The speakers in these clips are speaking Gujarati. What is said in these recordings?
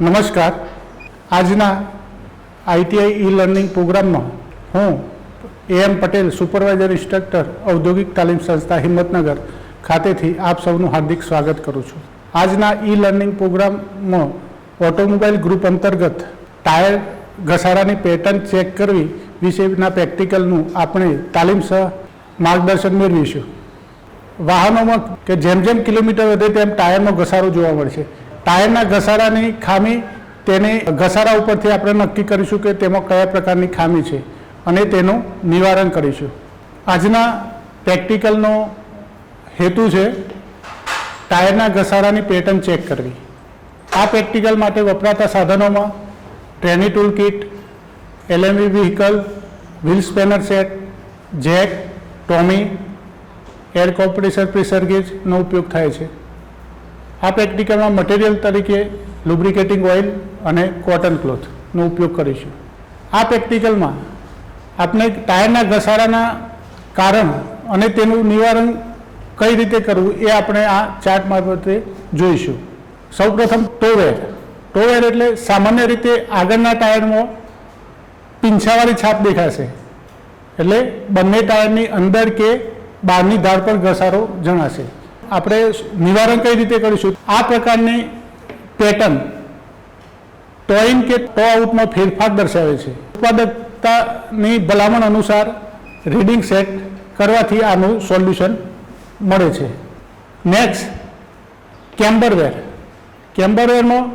નમસ્કાર. આજના આઈટીઆઈ ઈ લર્નિંગ પ્રોગ્રામમાં હું એમ પટેલ, સુપરવાઇઝર ઇન્સ્ટ્રક્ટર, ઔદ્યોગિક તાલીમ સંસ્થા હિંમતનગર ખાતેથી આપ સૌનું હાર્દિક સ્વાગત કરું છું. આજના ઈ લર્નિંગ પ્રોગ્રામમાં ઓટોમોબાઈલ ગ્રુપ અંતર્ગત ટાયર ઘસારાની પેટર્ન ચેક કરવી વિશેના પ્રેક્ટિકલનું આપણે તાલીમ સહ માર્ગદર્શન મેળવીશું. વાહનોમાં કે જેમ જેમ કિલોમીટર વધે તેમ ટાયરનો ઘસારો જોવા મળશે. ટાયરના ઘસારાની ખામી તેને ઘસારા ઉપરથી આપણે નક્કી કરીશું કે તેમાં કયા પ્રકારની ખામી છે અને તેનું નિવારણ કરીશું. આજના પ્રેક્ટિકલનો હેતુ છે ટાયરના ઘસારાની પેટર્ન ચેક કરવી. આ પ્રેક્ટિકલ માટે વપરાતા સાધનોમાં trainee tool kit LMV vehicle, wheel spanner set, jack, tommy, air compressor pressure ગેજનો ઉપયોગ થાય છે. આ પ્રેક્ટિકલમાં મટીરિયલ તરીકે લુબ્રિકેટિંગ ઓઇલ અને કોટન ક્લોથનો ઉપયોગ કરીશું. આ પ્રેક્ટિકલમાં આપણે ટાયરના ઘસારાના કારણ અને તેનું નિવારણ કઈ રીતે કરવું એ આપણે આ ચાર્ટ મારફતે જોઈશું. સૌપ્રથમ ટોવેર ટોવેર એટલે સામાન્ય રીતે આગળના ટાયરમાં પીંછાવાળી છાપ દેખાશે. એટલે બંને ટાયરની અંદર કે બહારની ધાર પર ઘસારો જણાશે. આપણે નિવારણ કઈ રીતે કરીશું? આ પ્રકારની પેટર્ન ટોઇન કે ટો આઉટમાં ફેરફાર દર્શાવે છે. ઉત્પાદકતાની ભલામણ અનુસાર રીડિંગ સેટ કરવાથી આનું સોલ્યુશન મળે છે. નેક્સ્ટ, કેમ્બરવેર. કેમ્બરવેરમાં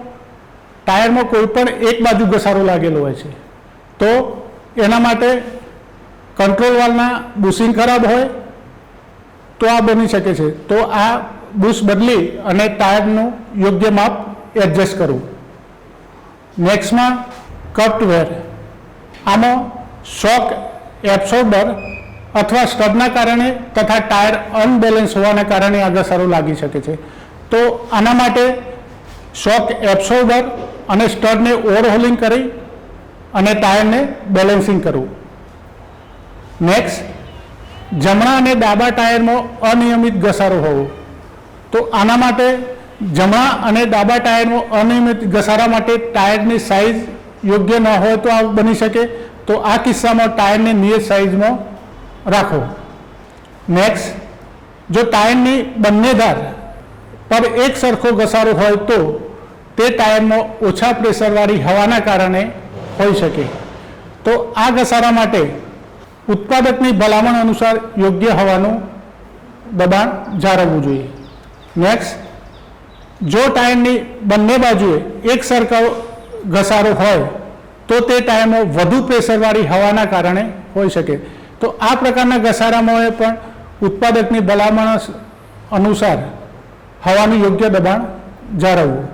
ટાયરમાં કોઈ પણ એક બાજુ ઘસારો લાગેલો હોય છે. તો એના માટે કંટ્રોલ વાલના બુશિંગ ખરાબ હોય તો આ બની શકે છે. તો આ બુશ બદલી અને ટાયરનું યોગ્ય માપ એડજસ્ટ કરવું. નેક્સ્ટમાં કફ્ટવેર આમાં શોક એબ્સોર્બર અથવા સ્ટબના કારણે તથા ટાયર અનબેલેન્સ હોવાના કારણે આ ઘસારો લાગી શકે છે. તો આના માટે શોક એબ્સોર્બર અને સ્ટડને ઓવરહોલિંગ કરી અને ટાયરને બેલેન્સિંગ કરવું. નેક્સ્ટ જમણા અને ડાબા ટાયરમાં અનિયમિત ઘસારો હોવો. તો આના માટે જમણા અને ડાબા ટાયરમાં અનિયમિત ઘસારા માટે ટાયરની સાઇઝ યોગ્ય ન હોય તો આ બની શકે. તો આ કિસ્સામાં ટાયરને નિયત સાઇઝમાં રાખો. નેક્સ્ટ જો ટાયરની બંને ધાર પર એક સરખો ઘસારો હોય તો તે ટાયરમાં ઓછા પ્રેશરવાળી હવાના કારણે હોઈ શકે. તો આ ઘસારા માટે ઉત્પાદકની ભલામણ અનુસાર યોગ્ય હવાનું દબાણ જાળવવું જોઈએ. નેક્સ્ટ જો ટાયરની બંને બાજુએ એક સરખો ઘસારો હોય, તો તે ટાયરનો વધુ પ્રેશરવાળી હવાના કારણે હોઈ શકે. તો આ પ્રકારના ઘસારામાં પણ ઉત્પાદકની ભલામણ અનુસાર હવાનું યોગ્ય દબાણ જાળવવું.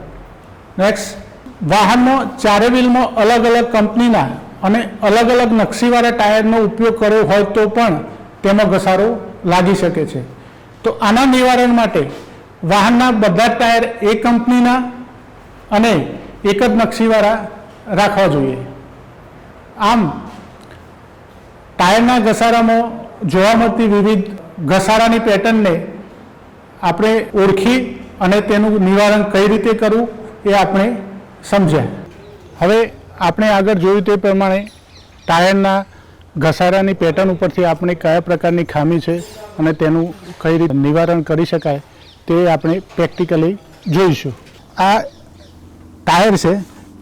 નેક્સ્ટ વાહનનો ચારે વ્હીલમાં અલગ અલગ કંપનીના અને અલગ અલગ નકશીવાળા ટાયરનો ઉપયોગ કર્યો હોય તો પણ તેમાં ઘસારો લાગી શકે છે. તો આના નિવારણ માટે વાહનના બધા ટાયર એ કંપનીના અને એક જ નકશીવાળા રાખવા જોઈએ. આમ, ટાયરના ઘસારામાં જોવા મળતી વિવિધ ઘસારાની પેટર્નને આપણે ઓળખી અને તેનું નિવારણ કઈ રીતે કરવું એ આપણે સમજ્યા. હવે આપણે આગળ જોયું તે પ્રમાણે ટાયરના ઘસારાની પેટર્ન ઉપરથી આપણે કયા પ્રકારની ખામી છે અને તેનું કઈ રીતે નિવારણ કરી શકાય તે આપણે પ્રેક્ટિકલી જોઈશું. આ ટાયર છે.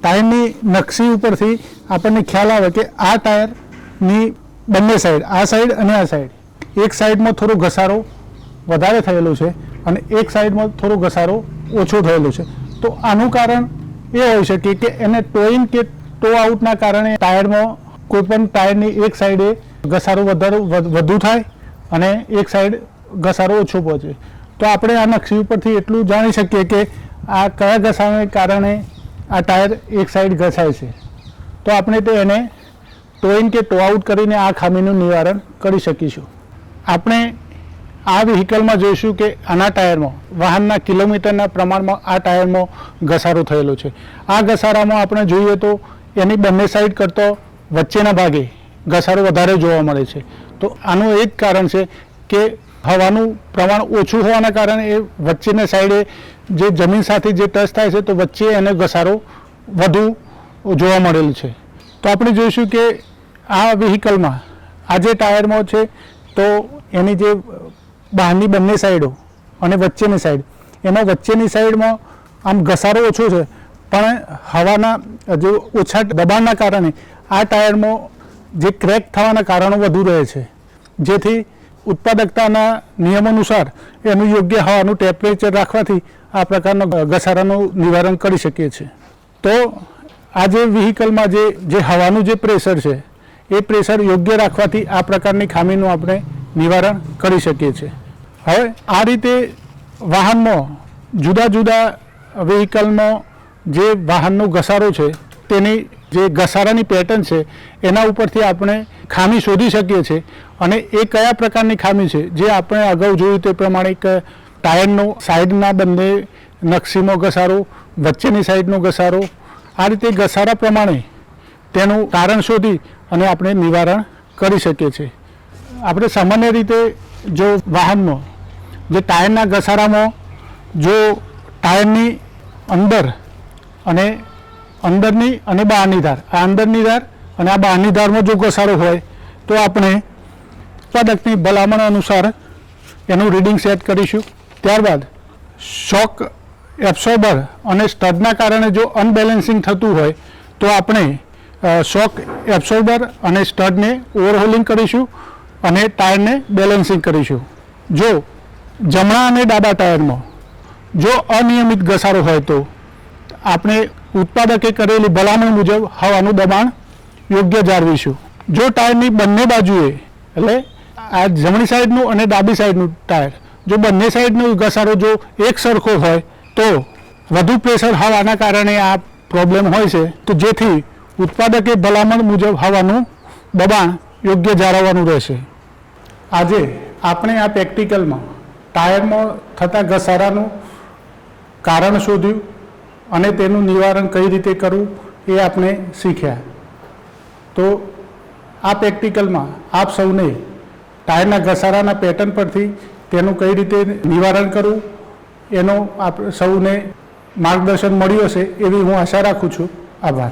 ટાયરની નકશી ઉપરથી આપણને ખ્યાલ આવે કે આ ટાયરની બંને સાઈડ આ સાઈડ અને આ સાઈડ એક સાઈડમાં થોડો ઘસારો વધારે થયેલો છે અને એક સાઈડમાં થોડો ઘસારો ઓછો થયેલો છે. તો આનું કારણ એ હોઈ શકે કે એને ટોઈન કે ટો આઉટના કારણે ટાયરમાં કોઈ પણ ટાયરની એક સાઈડે ઘસારો વધારો, વધુ થાય અને એક સાઈડ ઘસારો ઓછો પહોંચે. તો આપણે આ નકશી ઉપરથી એટલું જાણી શકીએ કે આ કયા ઘસારાને કારણે આ ટાયર એક સાઈડ ઘસાય છે. તો આપણે તે એને ટોઈન કે ટો આઉટ કરીને આ ખામીનું નિવારણ કરી શકીશું. આપણે આ વ્હીકલમાં જોઈશું કે આના ટાયરમાં, વાહનના કિલોમીટરના પ્રમાણમાં આ ટાયરમાં ઘસારો થયેલો છે. આ ઘસારામાં આપણે જોઈએ તો એની બંને સાઈડ કરતો વચ્ચેના ભાગે ઘસારો વધારે જોવા મળે છે. તો આનું એ જ કારણ છે કે હવાનું પ્રમાણ ઓછું હોવાના કારણે એ વચ્ચેના સાઈડે જે જમીન સાથે જે ટચ થાય છે તો વચ્ચે એને ઘસારો વધુ જોવા મળેલ છે. તો આપણે જોઈશું કે આ વ્હીકલમાં આ જે ટાયરમાં છે તો એની જે બહારની બંને સાઈડો અને વચ્ચેની સાઈડ એમાં વચ્ચેની સાઈડમાં આમ ઘસારો ઓછો છે પણ હવાના જે ઓછા દબાણના કારણે આ ટાયરમાં જે ક્રેક થવાના કારણો વધુ રહે છે. જેથી ઉત્પાદકતાના નિયમ અનુસાર એનું યોગ્ય હવાનું ટેમ્પરેચર રાખવાથી આ પ્રકારનો ઘસારાનું નિવારણ કરી શકીએ છીએ. તો આ જે વ્હીકલમાં જે જે હવાનું જે પ્રેશર છે, એ પ્રેશર યોગ્ય રાખવાથી આ પ્રકારની ખામીનું આપણે નિવારણ કરી શકીએ છીએ. હવે આ રીતે વાહનમાં જુદા જુદા વ્હીકલમાં જે વાહનનો ઘસારો છે, તેની જે ઘસારાની પેટર્ન છે, એના ઉપરથી આપણે ખામી શોધી શકીએ છીએ. અને એ કયા પ્રકારની ખામી છે, જે આપણે અગાઉ જોયું તે પ્રમાણે એક ટાયરનો સાઈડના બંને નકશીનો ઘસારો, વચ્ચેની સાઈડનો ઘસારો, આ રીતે ઘસારા પ્રમાણે તેનું કારણ શોધી અને આપણે નિવારણ કરી શકીએ છીએ. આપણે સામાન્ય રીતે જો વાહનમાં જે ટાયરના ઘસારામાં જો ટાયરની અંદર અને અંદરની અને બહારની ધાર. આ અંદરની ધાર અને આ બહારની ધારમાં જો ઘસારો હોય, તો આપણે ઉત્પાદકની ભલામણ અનુસાર એનું રીડિંગ સેટ કરીશું. ત્યારબાદ શોક એબ્સોર્બર અને સ્ટડના કારણે જો અનબેલેન્સિંગ થતું હોય, તો આપણે શોક એબ્સોર્બર અને સ્ટડને ઓવરહોલિંગ કરીશું અને ટાયરને બેલેન્સિંગ કરીશું. જો જમણા અને ડાબા ટાયરમાં જો અનિયમિત ઘસારો હોય તો આપણે ઉત્પાદકે કરેલી ભલામણ મુજબ હવાનું દબાણ યોગ્ય જાળવીશું. જો ટાયરની બંને બાજુએ, એટલે આ જમણી સાઈડનું અને ડાબી સાઈડનું ટાયર, જો બંને સાઈડનો ઘસારો જો એક સરખો હોય, તો વધુ પ્રેશર હવાના કારણે આ પ્રોબ્લેમ હોય છે. તો જેથી ઉત્પાદકે ભલામણ મુજબ હવાનું દબાણ યોગ્ય જાળવવાનું રહેશે. આજે આપણે આ પ્રેક્ટિકલમાં ટાયરમાં થતા ઘસારાનું કારણ શોધ્યું. અને તેનું નિવારણ કઈ રીતે કરવું એ આપણે શીખ્યા. તો આ પ્રેક્ટિકલમાં આપ સૌને ટાયરના ઘસારાના પેટર્ન પરથી તેનું કઈ રીતે નિવારણ કરવું એનો આપ સૌને માર્ગદર્શન મળ્યું હશે એવી હું આશા રાખું છું. આભાર.